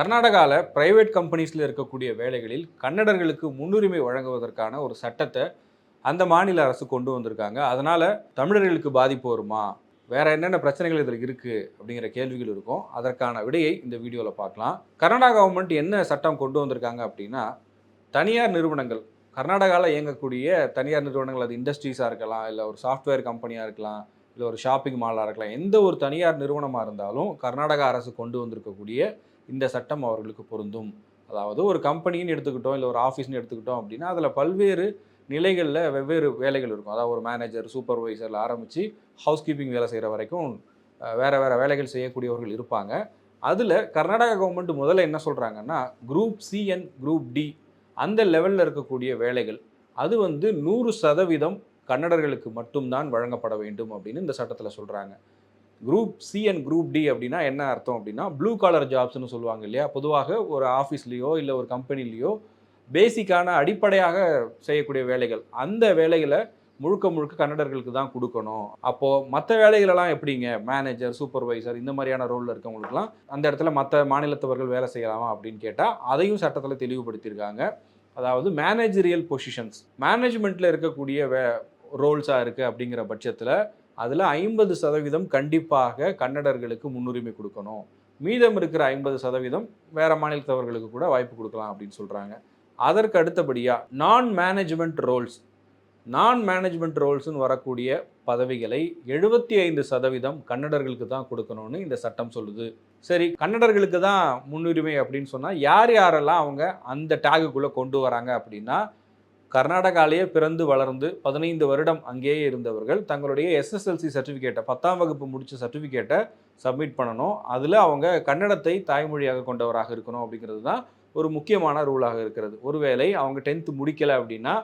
கர்நாடகாவில் பிரைவேட் கம்பெனிஸில் இருக்கக்கூடிய வேலைகளில் கன்னடர்களுக்கு முன்னுரிமை வழங்குவதற்கான ஒரு சட்டத்தை அந்த மாநில அரசு கொண்டு வந்திருக்காங்க. அதனால் தமிழர்களுக்கு பாதிப்பு வருமா? வேறு என்னென்ன பிரச்சனைகள் இதில் இருக்குது அப்படிங்கிற கேள்விகள் இருக்கும். அதற்கான விடையை இந்த வீடியோவில் பார்க்கலாம். கர்நாடகா கவர்மெண்ட் என்ன சட்டம் கொண்டு வந்திருக்காங்க அப்படின்னா தனியார் நிறுவனங்கள் கர்நாடகாவில் இயங்கக்கூடிய தனியார் நிறுவனங்கள் அது இண்டஸ்ட்ரீஸாக இருக்கலாம் இல்லை ஒரு சாஃப்ட்வேர் கம்பெனியாக இருக்கலாம் இல்லை ஒரு ஷாப்பிங் மாலாக இருக்கலாம் எந்த ஒரு தனியார் நிறுவனமாக இருந்தாலும் கர்நாடகா அரசு கொண்டு வந்திருக்கக்கூடிய இந்த சட்டம் அவர்களுக்கு பொருந்தும். அதாவது ஒரு கம்பெனின்னு எடுத்துக்கிட்டோம் இல்லை ஒரு ஆஃபீஸ்னு எடுத்துக்கிட்டோம் அப்படின்னா அதில் பல்வேறு நிலைகளில் வெவ்வேறு வேலைகள் இருக்கும். அதாவது ஒரு மேனேஜர் சூப்பர்வைசரில் ஆரம்பித்து ஹவுஸ் கீப்பிங் வேலை செய்கிற வரைக்கும் வேறு வேறு வேலைகள் செய்யக்கூடியவர்கள் இருப்பாங்க. அதில் கர்நாடகா கவர்மெண்ட் முதல்ல என்ன சொல்கிறாங்கன்னா group C and group D அந்த லெவலில் இருக்கக்கூடிய வேலைகள் அது வந்து நூறு சதவீதம் கன்னடர்களுக்கு மட்டும்தான் வழங்கப்பட வேண்டும் அப்படின்னு இந்த சட்டத்தில் சொல்கிறாங்க group C and group D அப்படின்னா என்ன அர்த்தம் அப்படின்னா ப்ளூ காலர் ஜாப்ஸ்னு சொல்லுவாங்க இல்லையா? பொதுவாக ஒரு ஆஃபீஸ்லேயோ இல்லை ஒரு கம்பெனிலேயோ பேசிக்கான அடிப்படையாக செய்யக்கூடிய வேலைகள். அந்த வேலைகளை முழுக்க முழுக்க கன்னடர்களுக்கு தான் கொடுக்கணும். அப்போது மற்ற வேலைகளெல்லாம் எப்படிங்க? மேனேஜர் சூப்பர்வைசர் இந்த மாதிரியான ரோலில் இருக்கவங்களுக்குலாம் அந்த இடத்துல மற்ற மாநிலத்தவர்கள் வேலை செய்யலாமா அப்படின்னு கேட்டால் அதையும் சட்டத்தில் தெளிவுபடுத்தியிருக்காங்க. அதாவது மேனேஜரியல் பொசிஷன்ஸ் மேனேஜ்மெண்ட்டில் இருக்கக்கூடிய வே ரோல்ஸாக இருக்குது அப்படிங்கிற பட்சத்தில் அதில் ஐம்பது சதவீதம் கண்டிப்பாக கன்னடர்களுக்கு முன்னுரிமை கொடுக்கணும். மீதம் இருக்கிற ஐம்பது சதவீதம் வேறு மாநிலத்தவர்களுக்கு கூட வாய்ப்பு கொடுக்கலாம் அப்படின்னு சொல்கிறாங்க அதற்கு அடுத்தபடியாக non management roles non management ரோல்ஸ்னு வரக்கூடிய பதவிகளை எழுபத்தி ஐந்து சதவீதம் கன்னடர்களுக்கு தான் கொடுக்கணும்னு இந்த சட்டம் சொல்லுது. சரி கன்னடர்களுக்கு தான் முன்னுரிமை அப்படின்னு சொன்னால் யார் யாரெல்லாம் அவங்க அந்த டேகுக்குள்ளே கொண்டு வராங்க அப்படின்னா கர்நாடகாலேயே பிறந்து வளர்ந்து பதினைந்து வருடம் அங்கேயே இருந்தவர்கள் தங்களுடைய எஸ்எஸ்எல்சி சர்டிஃபிகேட்டை பத்தாம் வகுப்பு முடித்த சர்டிஃபிகேட்டை சப்மிட் பண்ணணும். அதில் அவங்க கன்னடத்தை தாய்மொழியாக கொண்டவராக இருக்கணும் அப்படிங்கிறது தான் ஒரு முக்கியமான ரூலாக இருக்கிறது. ஒருவேளை அவங்க டென்த்து முடிக்கலை அப்படின்னா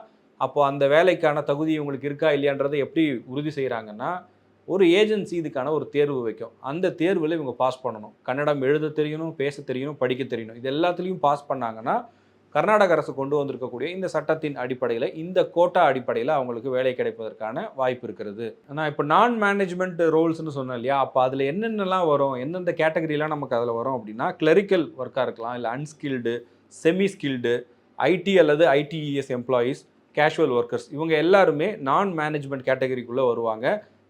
அப்போ அந்த வேலைக்கான தகுதி உங்களுக்கு இருக்கா இல்லையான்றதை எப்படி உறுதி செய்கிறாங்கன்னா ஒரு ஏஜென்சி இதுக்கான ஒரு தேர்வு வைக்கும். அந்த தேர்வில் இவங்க பாஸ் பண்ணணும். கன்னடம் எழுத தெரியணும் பேச தெரியணும் படிக்க தெரியணும் இது எல்லாத்துலேயும் பாஸ் பண்ணாங்கன்னா கர்நாடக அரசு கொண்டு வந்திருக்கக்கூடிய இந்த சட்டத்தின் அடிப்படையில் இந்த கோட்டா அடிப்படையில் அவங்களுக்கு வேலை கிடைப்பதற்கான வாய்ப்பு இருக்கிறது. ஆனால் இப்போ நான் மேனேஜ்மெண்ட் ரோல்ஸ்னு சொன்னேன் இல்லையா? அப்போ அதில் என்னென்னலாம் வரும்? எந்தெந்த கேட்டகரிலாம் நமக்கு அதில் வரும் அப்படின்னா கிளரிக்கல் ஒர்க்காக இருக்கலாம் இல்லை அன்ஸ்கில்டு செமி ஸ்கில்டு ஐடி அல்லது ஐடிஇஎஸ் எம்ப்ளாயீஸ் கேஷுவல் ஒர்க்கர்ஸ் இவங்க எல்லாருமே நான் மேனேஜ்மெண்ட் கேட்டகரிக்குள்ளே வருவாங்க.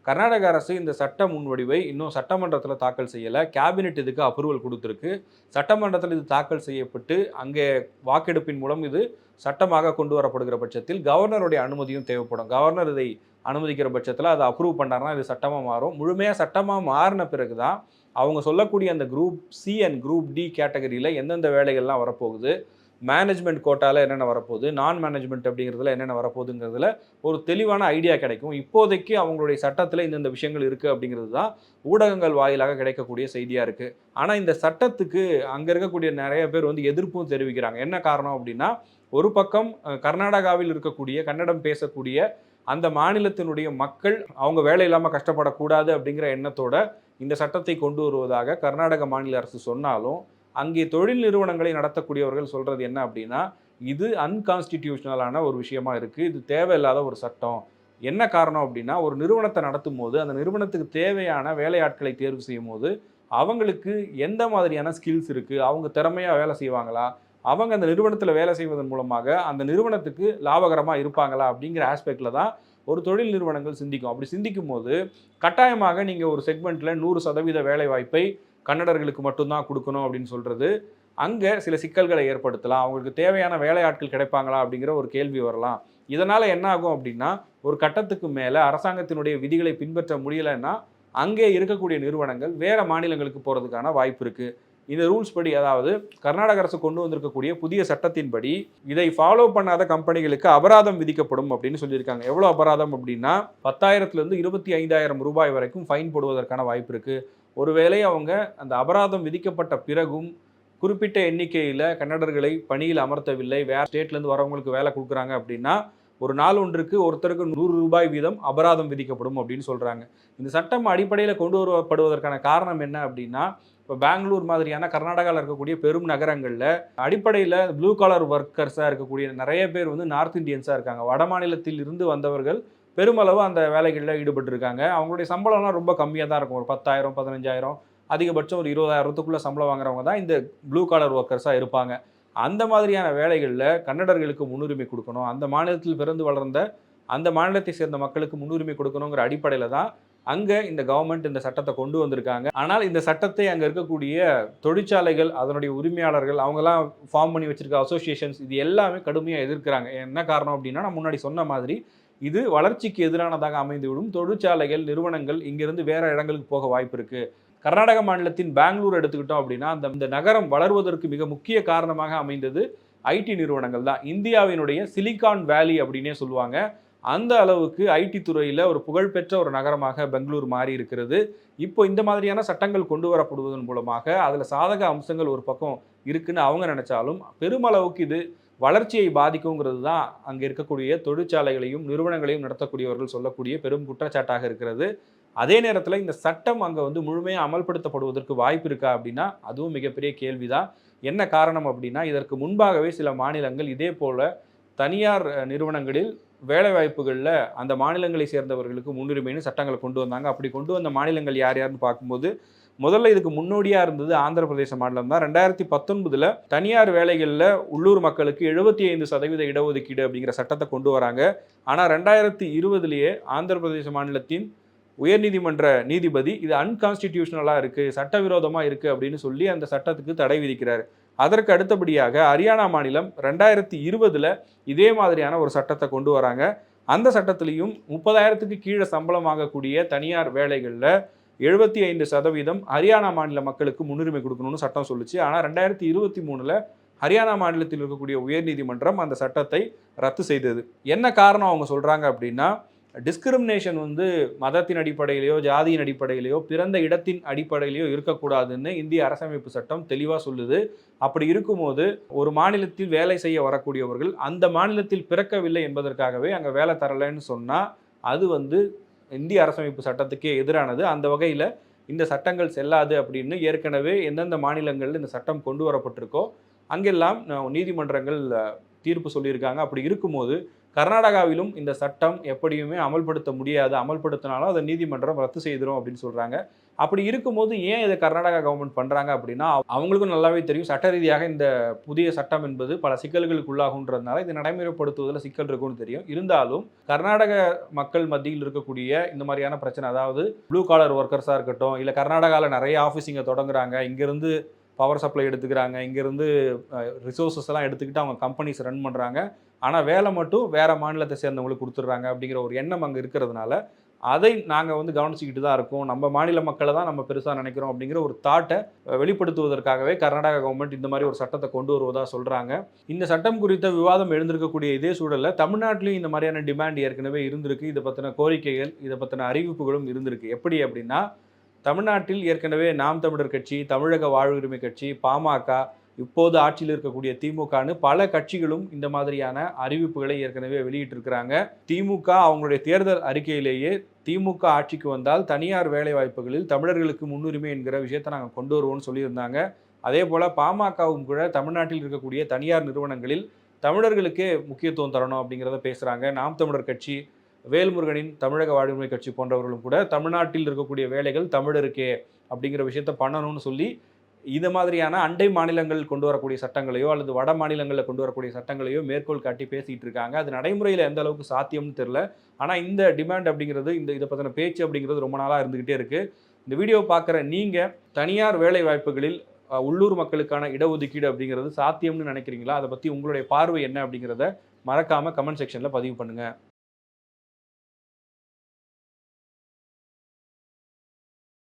கர்நாடக அரசு இந்த சட்ட முன்வடிவை இன்னும் சட்டமன்றத்தில் தாக்கல் செய்யலை. கேபினெட் இதுக்கு அப்ரூவல் கொடுத்துருக்கு. சட்டமன்றத்தில் இது தாக்கல் செய்யப்பட்டு அங்கே வாக்கெடுப்பின் மூலம் இது சட்டமாக கொண்டு வரப்படுகிற பட்சத்தில் கவர்னருடைய அனுமதியும் தேவைப்படும். கவர்னர் இதை அனுமதிக்கிற பட்சத்தில் அதை அப்ரூவ் பண்ணாருன்னா இது சட்டமாக மாறும். முழுமையாக சட்டமாக மாறின பிறகு தான் அவங்க சொல்லக்கூடிய அந்த group C and group D கேட்டகரியில் எந்தெந்த வேலைகள்லாம் வரப்போகுது மேனேஜ்மெண்ட் கோட்டாவில் என்னென்ன வரப்போகுது நான் மேனேஜ்மெண்ட் அப்படிங்கிறதுல என்னென்ன வரப்போகுதுங்கிறதுல ஒரு தெளிவான ஐடியா கிடைக்கும். இப்போதைக்கு அவங்களுடைய சட்டத்தில் இந்தந்த விஷயங்கள் இருக்குது அப்படிங்கிறது தான் ஊடகங்கள் வாயிலாக கிடைக்கக்கூடிய செய்தியாக இருக்குது ஆனால் இந்த சட்டத்துக்கு அங்கே இருக்கக்கூடிய நிறைய பேர் வந்து எதிர்ப்பும் தெரிவிக்கிறாங்க. என்ன காரணம் அப்படின்னா ஒரு பக்கம் கர்நாடகாவில் இருக்கக்கூடிய கன்னடம் பேசக்கூடிய அந்த மாநிலத்தினுடைய மக்கள் அவங்க வேலை இல்லாமல் கஷ்டப்படக்கூடாது அப்படிங்கிற எண்ணத்தோட இந்த சட்டத்தை கொண்டு வருவதாக கர்நாடக மாநில அரசு சொன்னாலும் அங்கே தொழில் நிறுவனங்களை நடத்தக்கூடியவர்கள் சொல்கிறது என்ன அப்படின்னா இது அன்கான்ஸ்டிடியூஷனலான ஒரு விஷயமா இருக்குது இது தேவையில்லாத ஒரு சட்டம். என்ன காரணம் அப்படின்னா ஒரு நிறுவனத்தை நடத்தும் போது அந்த நிறுவனத்துக்கு தேவையான வேலையாட்களை தேர்வு செய்யும் போது அவங்களுக்கு எந்த மாதிரியான ஸ்கில்ஸ் இருக்குது அவங்க திறமையாக வேலை செய்வாங்களா அவங்க அந்த நிறுவனத்தில் வேலை செய்வதன் மூலமாக அந்த நிறுவனத்துக்கு லாபகரமாக இருப்பாங்களா அப்படிங்கிற ஆஸ்பெக்டில் தான் ஒரு தொழில் நிறுவனங்கள் சிந்திக்கும். அப்படி சிந்திக்கும் போது கட்டாயமாக நீங்கள் ஒரு செக்மெண்ட்டில் நூறு சதவீத வேலை வாய்ப்பை கன்னடர்களுக்கு மட்டும்தான் கொடுக்கணும் அப்படின்னு சொல்கிறது அங்கே சில சிக்கல்களை ஏற்படுத்தலாம். அவங்களுக்கு தேவையான வேலையாட்கள் கிடைப்பாங்களா அப்படிங்கிற ஒரு கேள்வி வரலாம். இதனால் என்ன ஆகும் அப்படின்னா ஒரு கட்டத்துக்கு மேலே அரசாங்கத்தினுடைய விதிகளை பின்பற்ற முடியலைன்னா அங்கே இருக்கக்கூடிய நிறுவனங்கள் வேறு மாநிலங்களுக்கு போகிறதுக்கான வாய்ப்பு இருக்குது இந்த ரூல்ஸ் படி அதாவது கர்நாடக அரசு கொண்டு வந்திருக்கக்கூடிய புதிய சட்டத்தின்படி இதை ஃபாலோ பண்ணாத கம்பெனிகளுக்கு அபராதம் விதிக்கப்படும் அப்படின்னு சொல்லியிருக்காங்க. எவ்வளோ அபராதம் அப்படின்னா பத்தாயிரத்துலேருந்து இருபத்தி ஐந்தாயிரம் ரூபாய் வரைக்கும் ஃபைன் போடுவதற்கான வாய்ப்பு இருக்குது ஒருவேளை அவங்க அந்த அபராதம் விதிக்கப்பட்ட பிறகும் குறிப்பிட்ட எண்ணிக்கையில் கன்னடர்களை பணியில் அமர்த்தவில்லை. வேறு ஸ்டேட்லேருந்து வரவங்களுக்கு வேலை கொடுக்குறாங்க அப்படின்னா ஒரு நாள் ஒன்றுக்கு ஒருத்தருக்கு நூறு ரூபாய் வீதம் அபராதம் விதிக்கப்படும் அப்படின்னு சொல்கிறாங்க இந்த சட்டம் அடிப்படையில் கொண்டு வரப்படுவதற்கான காரணம் என்ன அப்படின்னா இப்போ பெங்களூர் மாதிரியான கர்நாடகாவில் இருக்கக்கூடிய பெரும் நகரங்களில் அடிப்படையில் ப்ளூ காலர் ஒர்க்கர்ஸாக இருக்கக்கூடிய நிறைய பேர் வந்து நார்த் இந்தியன்ஸாக இருக்காங்க. வட மாநிலத்தில் இருந்து வந்தவர்கள் பெருமளவு அந்த வேலைகளில் ஈடுபட்டிருக்காங்க. அவங்களுடைய சம்பளம்லாம் ரொம்ப கம்மியாக தான் இருக்கும். ஒரு பத்தாயிரம் பதினஞ்சாயிரம் அதிகபட்சம் ஒரு இருபதாயிரத்துக்குள்ள சம்பளம் வாங்குறவங்க தான் இந்த ப்ளூ காலர் ஒர்க்கர்ஸாக இருப்பாங்க. அந்த மாதிரியான வேலைகளில் கன்னடர்களுக்கு முன்னுரிமை கொடுக்கணும். அந்த மாநிலத்தில் பிறந்து வளர்ந்த அந்த மாநிலத்தை சேர்ந்த மக்களுக்கு முன்னுரிமை கொடுக்கணுங்கிற அடிப்படையில் தான் அங்கே இந்த கவர்மெண்ட் இந்த சட்டத்தை கொண்டு வந்திருக்காங்க. ஆனால் இந்த சட்டத்தை அங்கே இருக்கக்கூடிய தொழிற்சாலைகள் அதனுடைய உரிமையாளர்கள் அவங்கெல்லாம் ஃபார்ம் பண்ணி வச்சிருக்க அசோசியேஷன்ஸ் இது எல்லாமே கடுமையாக எதிர்க்கிறாங்க. என்ன காரணம் அப்படின்னா நான் முன்னாடி சொன்ன மாதிரி இது வளர்ச்சிக்கு எதிரானதாக அமைந்துவிடும். தொழிற்சாலைகள் நிறுவனங்கள் இங்கிருந்து வேற இடங்களுக்கு போக வாய்ப்பு இருக்கு. கர்நாடக மாநிலத்தின் பெங்களூர் எடுத்துக்கிட்டோம் அப்படின்னா அந்த இந்த நகரம் வளர்வதற்கு மிக முக்கிய காரணமாக அமைந்தது ஐடி நிறுவனங்கள் தான். இந்தியாவினுடைய சிலிகான் வேலி அப்படின்னே சொல்லுவாங்க. அந்த அளவுக்கு ஐடி துறையில் ஒரு புகழ்பெற்ற ஒரு நகரமாக பெங்களூர் மாறி இருக்கிறது. இப்போ இந்த மாதிரியான சட்டங்கள் கொண்டு வரப்படுவதன் மூலமாக அதில் சாதக அம்சங்கள் ஒரு பக்கம் இருக்குன்னு அவங்க நினச்சாலும் பெருமளவுக்கு இது வளர்ச்சியை பாதிக்குங்கிறது தான் அங்கே இருக்கக்கூடிய தொழிற்சாலைகளையும் நிறுவனங்களையும் நடத்தக்கூடியவர்கள் சொல்லக்கூடிய பெரும் குற்றச்சாட்டாக இருக்கிறது. அதே நேரத்தில் இந்த சட்டம் அங்கே வந்து முழுமையாக அமல்படுத்தப்படுவதற்கு வாய்ப்பு இருக்கா அப்படின்னா அதுவும் மிகப்பெரிய கேள்விதான். என்ன காரணம் அப்படின்னா இதற்கு முன்பாகவே சில மாநிலங்கள் இதே போல் தனியார் நிறுவனங்களில் வேலை வாய்ப்புகளில் அந்த மாநிலங்களை சேர்ந்தவர்களுக்கு முன்னுரிமைன்னு சட்டங்களை கொண்டு வந்தாங்க. அப்படி கொண்டு வந்த மாநிலங்கள் யார் யாருன்னு பார்க்கும்போது முதல்ல இதுக்கு முன்னோடியாக இருந்தது ஆந்திர பிரதேச மாநிலம் தான். ரெண்டாயிரத்தி பத்தொன்பதில் தனியார் வேலைகளில் உள்ளூர் மக்களுக்கு எழுபத்தி ஐந்து சதவீத இடஒதுக்கீடு அப்படிங்கிற சட்டத்தை கொண்டு வராங்க. ஆனால் ரெண்டாயிரத்தி இருபதுலேயே ஆந்திர பிரதேச மாநிலத்தின் உயர்நீதிமன்ற நீதிபதி இது அன்கான்ஸ்டிடியூஷனலாக இருக்குது சட்டவிரோதமாக இருக்குது அப்படின்னு சொல்லி அந்த சட்டத்துக்கு தடை விதிக்கிறார். அதற்கு அடுத்தபடியாக ஹரியானா மாநிலம் ரெண்டாயிரத்தி இருபதில் இதே மாதிரியான ஒரு சட்டத்தை கொண்டு வராங்க. அந்த சட்டத்திலையும் முப்பதாயிரத்துக்கு கீழே சம்பளம் வாங்கக்கூடிய தனியார் வேலைகளில் எழுபத்தி ஐந்து சதவீதம் ஹரியானா மாநில மக்களுக்கு முன்னுரிமை கொடுக்கணும்னு சட்டம் சொல்லுச்சு. ஆனால் ரெண்டாயிரத்தி இருபத்தி மூணில் ஹரியானா மாநிலத்தில் இருக்கக்கூடிய உயர்நீதிமன்றம் அந்த சட்டத்தை ரத்து செய்தது. என்ன காரணம் அவங்க சொல்கிறாங்க அப்படின்னா டிஸ்கிரிமினேஷன் வந்து மதத்தின் அடிப்படையிலையோ ஜாதியின் அடிப்படையிலையோ பிறந்த இடத்தின் அடிப்படையிலையோ இருக்கக்கூடாதுன்னு இந்திய அரசமைப்பு சட்டம் தெளிவாக சொல்லுது. அப்படி இருக்கும்போது ஒரு மாநிலத்தில் வேலை செய்ய வரக்கூடியவர்கள் அந்த மாநிலத்தில் பிறக்கவில்லை என்பதற்காகவே அங்கே வேலை தரலைன்னு சொன்னால் அது வந்து இந்திய அரசமைப்பு சட்டத்துக்கே எதிரானது. அந்த வகையில் இந்த சட்டங்கள் செல்லாது அப்படின்னு ஏற்கனவே எந்தெந்த மாநிலங்களில் இந்த சட்டம் கொண்டு வரப்பட்டிருக்கோ அங்கெல்லாம் நீதிமன்றங்கள் தீர்ப்பு சொல்லியிருக்காங்க. அப்படி இருக்கும்போது கர்நாடகாவிலும் இந்த சட்டம் எப்படியுமே அமல்படுத்த முடியாது. அமல்படுத்தினாலும் அதை நீதிமன்றம் ரத்து செய்திரும் அப்படின்னு சொல்கிறாங்க அப்படி இருக்கும்போது ஏன் இதை கர்நாடகா கவர்மெண்ட் பண்ணுறாங்க அப்படின்னா அவங்களுக்கும் நல்லாவே தெரியும். சட்ட ரீதியாக இந்த புதிய சட்டம் என்பது பல சிக்கல்களுக்கு உள்ளாகுன்றதுனால இதை நடைமுறைப்படுத்துவதில் சிக்கல் இருக்கும்னு தெரியும். இருந்தாலும் கர்நாடக மக்கள் மத்தியில் இருக்கக்கூடிய இந்த மாதிரியான பிரச்சனை அதாவது ப்ளூ காலர் ஒர்க்கர்ஸாக இருக்கட்டும் இல்லை கர்நாடகாவில் நிறைய ஆஃபீஸ் இங்கே தொடங்குறாங்க. இங்கேருந்து பவர் சப்ளை எடுத்துக்கிறாங்க. இங்கேருந்து ரிசோர்ஸஸ் எல்லாம் எடுத்துக்கிட்டு அவங்க கம்பெனிஸ் ரன் பண்ணுறாங்க ஆனால் வேலை மட்டும் வேறு மாநிலத்தை சேர்ந்தவங்களுக்கு கொடுத்துட்றாங்க அப்படிங்கிற ஒரு எண்ணம் அங்கே இருக்கிறதுனால அதை நாங்கள் வந்து கவனிச்சிக்கிட்டு தான் இருக்கோம். நம்ம மாநில மக்களை தான் நம்ம பெருசாக நினைக்கிறோம் அப்படிங்கிற ஒரு தாட்டை வெளிப்படுத்துவதற்காகவே கர்நாடகா கவர்மெண்ட் இந்த மாதிரி ஒரு சட்டத்தை கொண்டு வருவதாக சொல்கிறாங்க இந்த சட்டம் குறித்த விவாதம் எழுந்திருக்கக்கூடிய இதே சூழலில் தமிழ்நாட்டிலையும் இந்த மாதிரியான டிமாண்ட் ஏற்கனவே இருந்திருக்கு. இதை பற்றின கோரிக்கைகள் இதை பற்றின அறிவிப்புகளும் இருந்திருக்கு. எப்படி அப்படின்னா தமிழ்நாட்டில் ஏற்கனவே நாம் தமிழர் கட்சி தமிழக வாழ்வுரிமை கட்சி பாமக இப்போது ஆட்சியில் இருக்கக்கூடிய திமுகன்னு பல கட்சிகளும் இந்த மாதிரியான அறிவிப்புகளை ஏற்கனவே வெளியிட்டிருக்கிறாங்க. திமுக அவங்களுடைய தேர்தல் அறிக்கையிலேயே திமுக ஆட்சிக்கு வந்தால் தனியார் வேலை வாய்ப்புகளில் தமிழர்களுக்கு முன்னுரிமை என்கிற விஷயத்தை நாங்கள் கொண்டு வருவோம்னு சொல்லியிருந்தாங்க. அதே போல் பாமகவும் கூட தமிழ்நாட்டில் இருக்கக்கூடிய தனியார் நிறுவனங்களில் தமிழர்களுக்கே முக்கியத்துவம் தரணும் அப்படிங்கிறத பேசுகிறாங்க நாம் தமிழர் கட்சி வேல்முருகனின் தமிழக வாழ்வுரிமை கட்சி போன்றவர்களும் கூட தமிழ்நாட்டில் இருக்கக்கூடிய வேலைகள் தமிழருக்கே அப்படிங்கிற விஷயத்த பண்ணணும்னு சொல்லி இது மாதிரியான அண்டை மாநிலங்கள் கொண்டு வரக்கூடிய சட்டங்களையோ அல்லது வட மாநிலங்களில் கொண்டு வரக்கூடிய சட்டங்களையோ மேற்கோள் காட்டி பேசிகிட்டு இருக்காங்க. அது நடைமுறையில் எந்த அளவுக்கு சாத்தியம்னு தெரில ஆனால் இந்த டிமாண்ட் அப்படிங்கிறது இந்த இதை பற்றின பேச்சு அப்படிங்கிறது ரொம்ப நாளாக இருந்துக்கிட்டே இருக்குது இந்த வீடியோ பார்க்குற நீங்கள் தனியார் வேலை வாய்ப்புகளில் உள்ளூர் மக்களுக்கான இடஒதுக்கீடு அப்படிங்கிறது சாத்தியம்னு நினைக்கிறீங்களா? அதை பற்றி உங்களுடைய பார்வை என்ன அப்படிங்கிறத மறக்காமல் கமெண்ட் செக்ஷனில் பதிவு பண்ணுங்கள்